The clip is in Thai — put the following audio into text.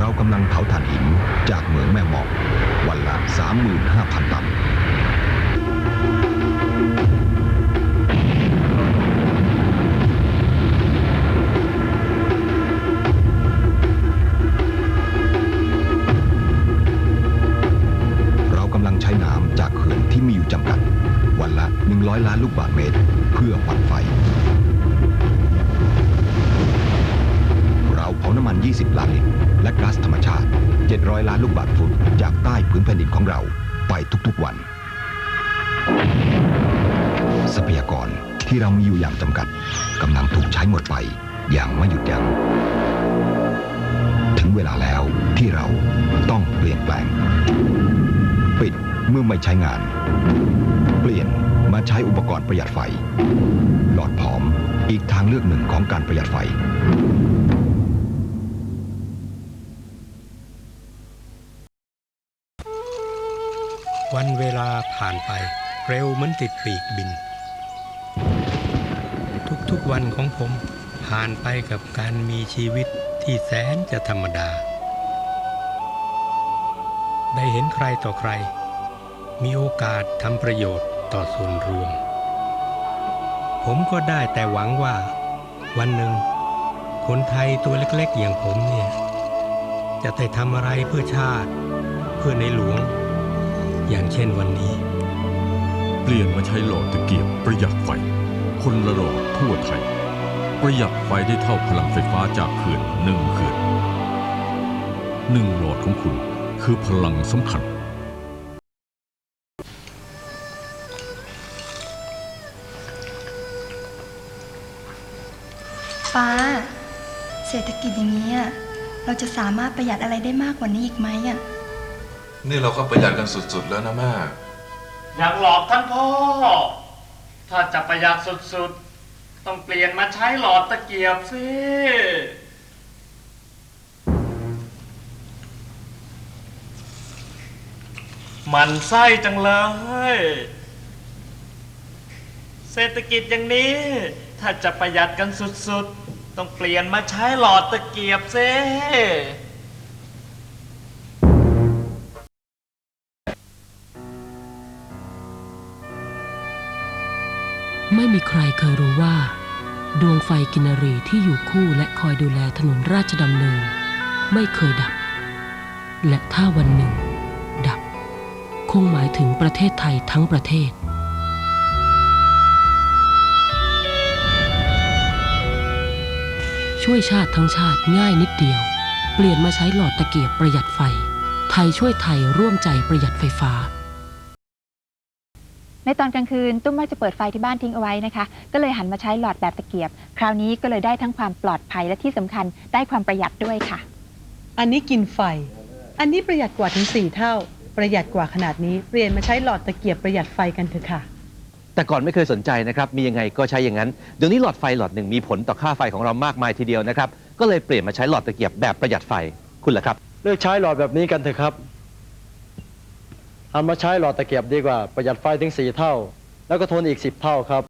เรากำลังเผาถ่านหินจากเหมืองแม่หมอกวันละ 35,000 ตันเรากำลังใช้น้ำจากเขื่อนที่มีอยู่จำกัด วันละ 100 ล้านลูกบาศก์เมตร เพื่อปั่นไฟ เราเผาน้ำมัน 20 ล้านลิตร และก๊าซธรรมชาติ 700 ล้านลูกบาศก์ฟุตจากใต้พื้นแผ่นดินของเราไปทุกๆวัน ทรัพยากรที่เรามีอยู่อย่างจำกัดกำลังถูกใช้หมดไปอย่างไม่หยุดยัง้งถึงเวลาแล้วที่เราต้องเปลี่ยนแปลง ปิดเมื่อไม่ใช้งาน เปลี่ยนมาใช้อุปกรณ์ประหยัดไฟ หลอดผอมอีกทางเลือกหนึ่งของการประหยัดไฟ วันเวลาผ่านไปเร็วเหมือนติดปีกบิน ทุกๆวันของผมผ่านไปกับการมีชีวิตที่แสนจะธรรมดา ได้เห็นใครต่อใคร มีโอกาสทำประโยชน์ต่อส่วนรวม ผมก็ได้แต่หวังว่า วันหนึ่ง คนไทยตัวเล็กๆอย่างผมเนี่ย จะได้ทำอะไรเพื่อชาติ เพื่อในหลวง อย่างเช่นวันนี้ เปลี่ยนมาใช้หลอดตะเกียบประหยัดไฟ คนละหลอดทั่วไทย ประหยัดไฟได้เท่าพลังไฟฟ้าจากเขื่อนหนึ่งเขื่อนหนึ่งหลอดของคุณคือพลังสำคัญฟ้า เศรษฐกิจอย่างนี้อะเราจะสามารถประหยัดอะไรได้มากกว่านี้อีกไหมอะ นี่เราก็ประหยัดกันสุดๆแล้วนะแม่อยากหลอกท่านพ่อ ถ้าจะประหยัดสุดๆ ต้องเปลี่ยนมาใช้หลอดตะเกียบสิ มันไส้จังเลย เศรษฐกิจอย่างนี้ ถ้าจะประหยัดกันสุดๆ ต้องเปลี่ยนมาใช้หลอดตะเกียบสิ ไม่มีใครเคยรู้ว่า ดวงไฟกินรีที่อยู่คู่และคอยดูแลถนนราชดำเนิน ไม่เคยดับ และถ้าวันหนึ่ง ดับ คงหมายถึงประเทศไทยทั้งประเทศ ช่วยชาติทั้งชาติง่ายนิดเดียว เปลี่ยนมาใช้หลอดตะเกียบประหยัดไฟ ไทยช่วยไทยร่วมใจประหยัดไฟฟ้า ในตอนกลางคืนตุ้มมักจะเปิดไฟที่บ้านทิ้งเอาไว้นะคะ ก็เลยหันมาใช้หลอดแบบตะเกียบ คราวนี้ก็เลยได้ทั้งความปลอดภัยและที่สำคัญได้ความประหยัดด้วยค่ะ อันนี้กินไฟ อันนี้ประหยัดกว่าถึง 4 เท่า ประหยัดกว่าขนาดนี้เปลี่ยนมาใช้หลอดตะเกียบประหยัดไฟกันเถอะค่ะ แต่ก่อนไม่เคยสนใจนะครับ มียังไงก็ใช้อย่างนั้น เดี๋ยวนี้หลอดไฟหลอดหนึ่งมีผลต่อค่าไฟของเรามากมายทีเดียวนะครับ ก็เลยเปลี่ยนมาใช้หลอดตะเกียบแบบประหยัดไฟ คุณล่ะครับ เลือกใช้หลอดแบบนี้กันเถอะครับ หันมาใช้หลอดตะเกียบดีกว่าประหยัดไฟถึง 4 เท่า แล้วก็ทนอีก 10 เท่าครับ